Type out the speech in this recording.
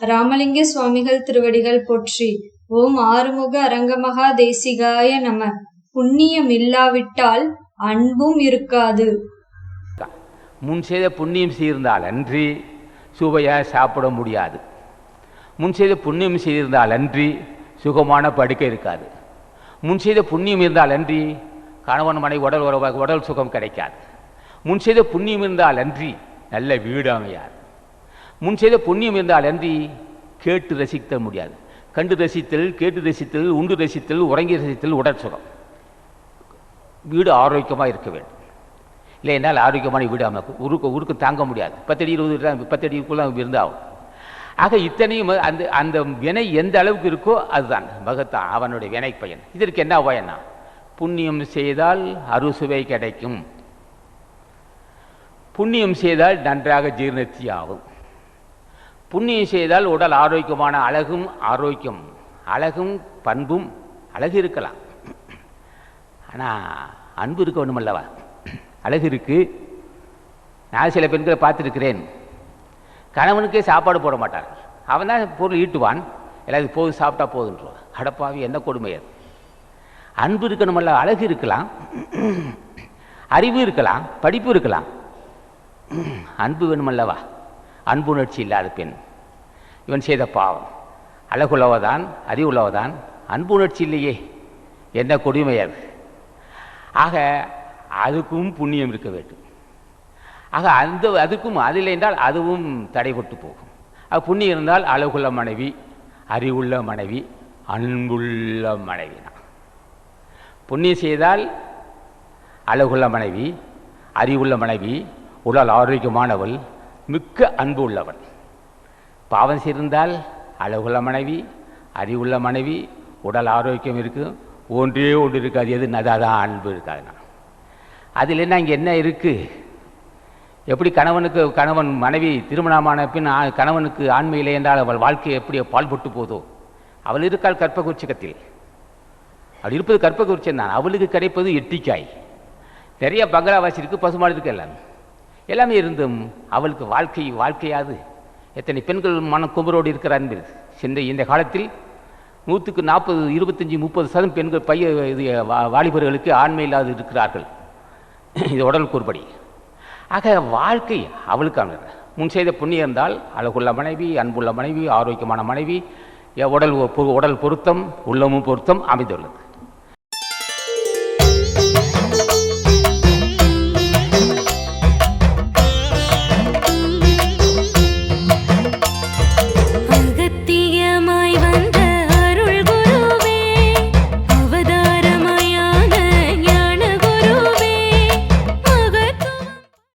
ராமலிங்க சுவாமிகள் திருவடிகள் போற்றி. ஓம் ஆறுமுக அரங்கமகா தேசிகாய நம. புண்ணியம் இல்லாவிட்டால் அன்பும் இருக்காது. முன் செய்த புண்ணியம் செய்திருந்தால் அன்றி சுவையாக சாப்பிட முடியாது. முன் செய்த புண்ணியம் செய்திருந்தால் அன்றி சுகமான படுக்கை இருக்காது. முன் செய்த புண்ணியம் இருந்தால் அன்றி கணவன் மனை உடல் உறவு உடல் சுகம் கிடைக்காது. முன் செய்த புண்ணியம் இருந்தால் அன்றி நல்ல வீடு அமையாது. முன் செய்த புண்ணியம் இருந்தால் அன்றி கேட்டு ரசிக்க முடியாது. கண்டு ரசித்தல் கேட்டு ரசித்தல் உண்டு ரசித்தல் உறங்கி ரசித்தல் உடல் சுகம். வீடு ஆரோக்கியமாக இருக்க வேண்டும். இல்லை என்னால் ஆரோக்கியமான வீடு அமைக்கும். உருக்கு உருக்கு தாங்க முடியாது. பத்தடி இருபது பத்தடிக்குள்ள இருந்தாகும். ஆக இத்தனையும் அந்த அந்த வினை எந்த அளவுக்கு இருக்கோ அதுதான். மகத்தான் அவனுடைய வினை பயன். இதற்கு என்ன பயனா புண்ணியம் செய்தால் அறுசுவை கிடைக்கும். புண்ணியம் செய்தால் நன்றாக ஜீர்ணத்தி ஆகும் புண்ணியம் செய்தால் உடல் ஆரோக்கியமான அழகும் ஆரோக்கியம். அழகும் பண்பும் அழகு இருக்கலாம் ஆனால் அன்பு இருக்க வேணுமல்லவா அழகு இருக்கு. நான் சில பெண்களை பார்த்துருக்கிறேன். கணவனுக்கே சாப்பாடு போட மாட்டார். அவன் தான் பொருள் ஈட்டுவான். எல்லாத்துக்கும் போது சாப்பிட்டா போதுன்றான் அடப்பாவி என்ன கொடுமை அது? அன்பு இருக்கணுமல்ல அழகு இருக்கலாம். அறிவு இருக்கலாம் படிப்பு இருக்கலாம். அன்பு வேணுமல்லவா? அன்புணர்ச்சி இல்லாத பெண். இவன் செய்த பாவம். அழகுள்ளவதான் அறிவுள்ளவதான் அன்பு உணர்ச்சி இல்லையே என்ன கொடுமை அது? ஆக அதுக்கும் புண்ணியம் இருக்க வேண்டும். ஆக அந்த அதுக்கும் அதில் என்றால் அதுவும் தடைபட்டு போகும். அது புண்ணியம் இருந்தால் அழகுள்ள மனைவி அறிவுள்ள மனைவி அன்புள்ள மனைவி தான். புண்ணியம் செய்தால் அழகுள்ள மனைவி அறிவுள்ள மனைவி உடல் ஆரோக்கியமானவள் மிக்க அன்பு உள்ளவன் பாவம் சிறந்தால் அழகுள்ள மனைவி அறிவுள்ள மனைவி உடல் ஆரோக்கியம் இருக்கும் ஒன்றே ஒன்று இருக்காது. எது நதாதான் அன்பு இருக்காதுண்ணா அதில் என்ன இங்கே என்ன இருக்குது எப்படி கணவனுக்கு கணவன் மனைவி திருமணமான பின் கணவனுக்கு கணவனுக்கு இல்லை என்றால் அவள் வாழ்க்கை எப்படி பால்பட்டு போதோ? அவள் இருக்காள் கற்பகுச்சகத்தில் அவள் இருப்பது கற்பகுச்சம் தான். அவளுக்கு கிடைப்பது எட்டிக்காய். நிறைய பங்களாவாசி இருக்குது பசுமாடு இருக்குது எல்லாமே. எல்லாமே இருந்தும் அவளுக்கு வாழ்க்கை வாழ்க்கையாது. எத்தனை பெண்கள் மன குமரோடு இருக்கிற அன்பு சென்ற இந்த காலத்தில் நூற்றுக்கு நாற்பது இருபத்தஞ்சி முப்பது சதம் பெண்கள் பைய இது வா- வாலிபர்களுக்கு ஆண்மை இல்லாது இருக்கிறார்கள். இது உடல் கூறுபடி. ஆக வாழ்க்கை அவளுக்கான முன் செய்த புண்ணியம் இருந்தால் அழகுள்ள மனைவி அன்புள்ள மனைவி ஆரோக்கியமான மனைவி உடல் உடல் பொருத்தம் உள்ளமும் பொருத்தம் அமைந்துள்ளது.